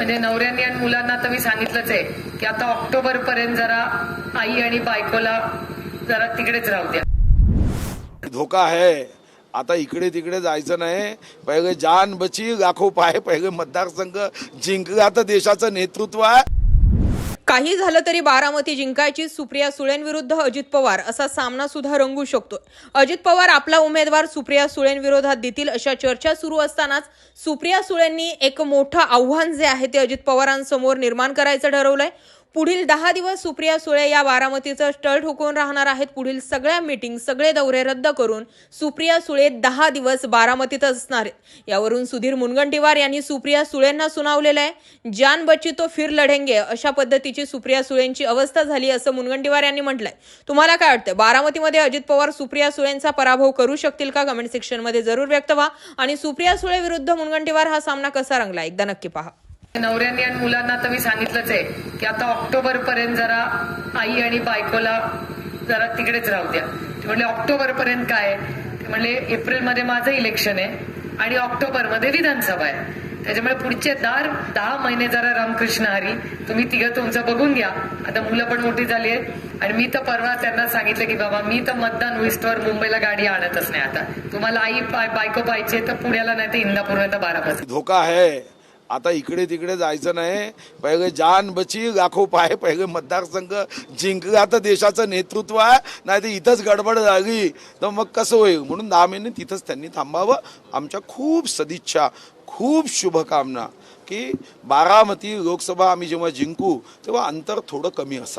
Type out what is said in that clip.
म्हणजे नवऱ्यांनी आणि मुलांना तर मी सांगितलंच आहे की आता ऑक्टोबर पर्यंत जरा आई आणि बायकोला जरा तिकडेच राहू द्या. धोका आहे. आता इकडे तिकडे जायचं नाही. पहिले जान बची लाखो पाय पहिले मतदारसंघ जिंकला तर देशाचं नेतृत्व आहे. काही झालं तरी बारामती जिंकायची सुप्रिया सुळेंविरुद्ध अजित पवार असा सामना सुद्धा रंगू शकतो अजित पवार आपला उमेदवार सुप्रिया सुळेंविरोधात देतील अशा चर्चा सुरू असतानाच सुप्रिया सुळेंनी एक मोठं आव्हान जे आहे ते अजित पवारांसमोर निर्माण करायचं ठरवलंय. पुढील दहा दिवस सुप्रिया सुळे या बारामतीचं स्टळ ठोकून राहणार आहेत. पुढील सगळ्या मीटिंग सगळे दौरे रद्द करून सुप्रिया सुळे दहा दिवस बारामतीत असणार आहेत. यावरून सुधीर मुनगंटीवार यांनी सुप्रिया सुळेंना सुनावलेलं आहे. जान बच्ची तो फिर लढेंगे अशा पद्धतीची सुप्रिया सुळेंची अवस्था झाली असं मुनगंटीवार यांनी म्हटलंय. तुम्हाला काय वाटतं बारामतीमध्ये अजित पवार सुप्रिया सुळेंचा पराभव करू शकतील का? कमेंट सेक्शनमध्ये जरूर व्यक्त व्हा. आणि सुप्रिया सुळे विरुद्ध मुनगंटीवार हा सामना कसा रंगला? एकदा नक्की पहा. नवऱ्यांनी आणि मुलांना तर मी सांगितलंच आहे की आता ऑक्टोबर पर्यंत जरा आई आणि बायकोला जरा तिकडेच राहू द्या. ते म्हणले ऑक्टोबर पर्यंत काय ते म्हणले एप्रिलमध्ये माझं इलेक्शन आहे आणि ऑक्टोबरमध्ये विधानसभा आहे. त्याच्यामुळे पुढचे दार दहा महिने जरा रामकृष्ण हरी तुम्ही तिघं तुमचं बघून घ्या. आता मुलं पण मोठी झाली आहेत. आणि मी तर परवा त्यांना सांगितलं की बाबा मी तर मतदान होईस्तवर मुंबईला गाडी आणतच नाही आता. तुम्हाला आई बायको पाहिजे तर पुण्याला नाही तर इंदापूरला तर बारा धोका आहे. आता इकडे तिकडे जायचं नाही. पहिले जान बची लाखो पाय पहिले मतदारसंघ जिंकला तर देशाचं नेतृत्व आहे. नाही तर इथंच गडबड झाली. तर मग कसं होईल? म्हणून दहा महिने तिथंच त्यांनी थांबावं. आमच्या खूप सदिच्छा खूप शुभकामना की बारामती लोकसभा आम्ही जेव्हा जिंकू तेव्हा अंतर थोडं कमी असावं.